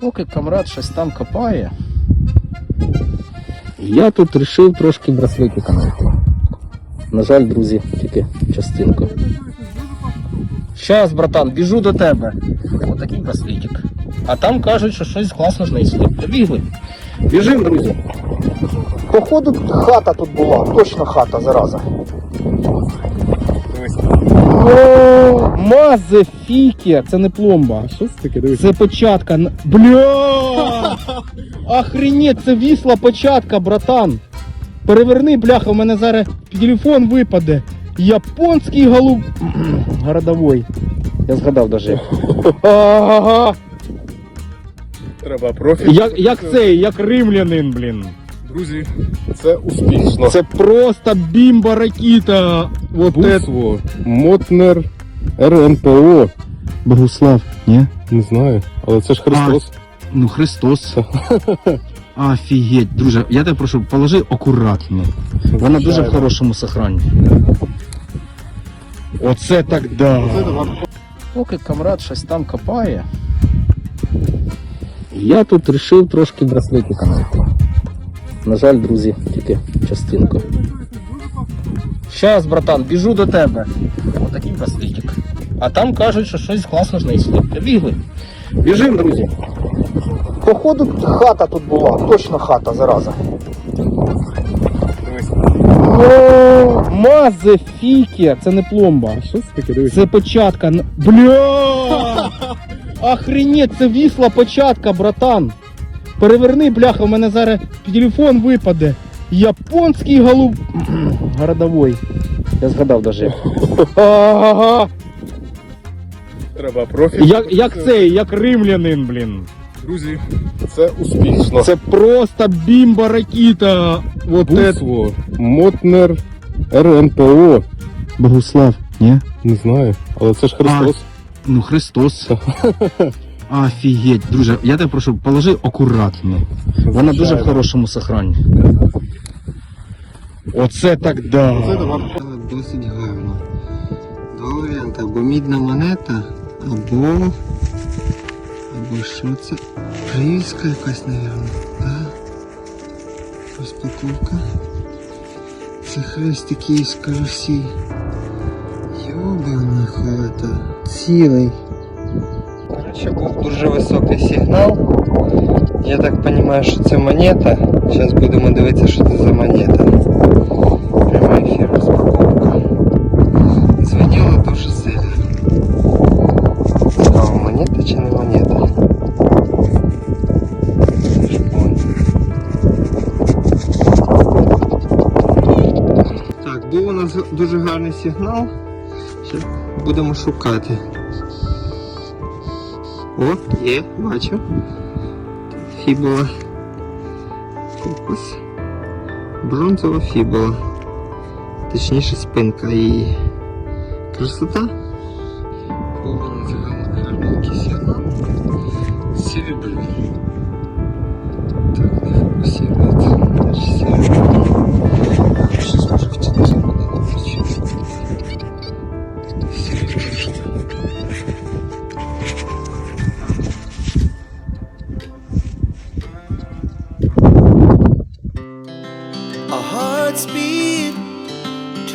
Поки камрад щось там копає. Я тут вирішив трошки браслетика знайти. На жаль, друзі, тільки частинку. Щас, братан, біжу до тебе. Отакий браслетик. А там кажуть, що щось класно знайшли. Побігли. Біжим, друзі. Походу, хата тут була, точно хата, зараза. О, Мазефіке, це не пломба. Що це таке? Дивись. Це початка. Н- Бля! Охренеть, це вісла початка, братан. Переверни, бляха, у мене зараз телефон випаде. Японський голуб. Городовой. Я згадав даже. Ага. Треба профіль. Як, як цей, як римлянин, блін. Друзі, це успішно. Це просто бімба ракіта. Вот это. Бусло, Мотнер, РНПО. Богуслав, ні? Не знаю, але це ж Христос. Ну, Христос. Офігеть, друже, я тебе прошу, положи акуратно. Вона дуже в хорошому сохранні. Оце так да. Поки камрад щось там копає. Я тут вирішив трошки браслетика знайти. На жаль, друзі, тільки частинку. Щас, братан, біжу до тебе. Отакий браслетик. А там кажуть, що щось класно знайшли. Побігли. Біжим, друзі. Походу, хата тут була, точно хата, зараза. Мазефіке, це не пломба. Що це таке? Дивись. Це початка. Бля! Охренеть, це вісла початка, братан. Переверни, бляха, у мене зараз телефон випаде. Японський голуб. Городовой. Я згадав даже. Ага. Треба профіль. Як, як цей, як римлянин, блін. Друзі, це успішно. Це просто бімба ракіта. Вот это. Бусло, Мотнер, РНПО. Богуслав, ні? Не знаю, але це ж Христос. Ну, Христос. Офігеть, друже, я тебе прошу, положи акуратно. Вона дуже в хорошому сохранні. Оце так да. Досить гарно. Два варіанти. Або мідна монета, або. Або що це? Привізка якась, мабуть. Да? Розпаковка. Це хрестик є з карусі. Йобана хата. Цілий. Коротше, був дуже високий сигнал. Я так розумію, що це монета. Зараз будемо дивитися, що це за монета. Прямий ефір розпаковка. Звеніло дуже сильно. Цікаво, монета чи не монета? Не ж понял. Так, був у нас дуже гарний сигнал. Зараз будемо шукати. О, є, бачу. Фібула. Фокус. Бронзова фібула. Точніше спинка її. Красота. Серебро. Так,